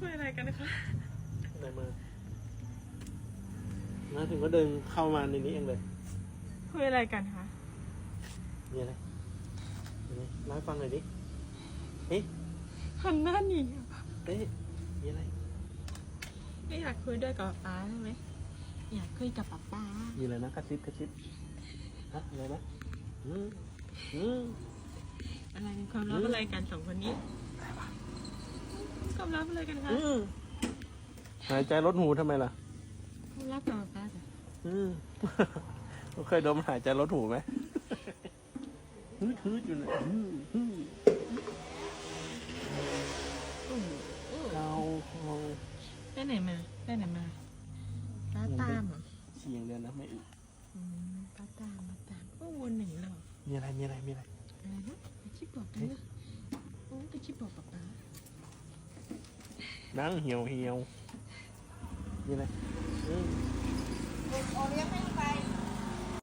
คุยอะไรกันคะอะไรมามาถึงก็เดินเข้ามาในนี้เองเลย คุยอะไรกันคะมีอะไรมีอะไรเล่าให้ฟังหน่อยดิเฮ้ยหันหน้าหนีเฮ้ยมีอะไร ไม่อยากคุยด้วยกับป๊าใช่ไหมอยากคุยกับป๊าป๊ามีอะไรนะกระซิบกระซิบฮะอะไรนะอืมอืมอะไรเป็นความลับอะไรกันสองคนนี้ ความลับอะไรกันคะอืมหายใจลดหูทำไมล่ะความลับกับป๊าป๊าจ้ะอืมเคยโดนมันหายใจลดหูไหมฮึดฮึดอยู่เลยฮึดฮึดอู้อู้เกาคอไปไหนมาไปไหนมาป้าตามเหรอเสียงเดียวนะไม่อึอืมป้าตามป้าตามก็วนหนึ่งหรอมีอะไรมีอะไรมีอะไรอะไรนะไปคิดบอกกันนะโอ้ไปคิดบอกป๊าป๊า นั่งเหี่ยวเหี่ยวมีอะไง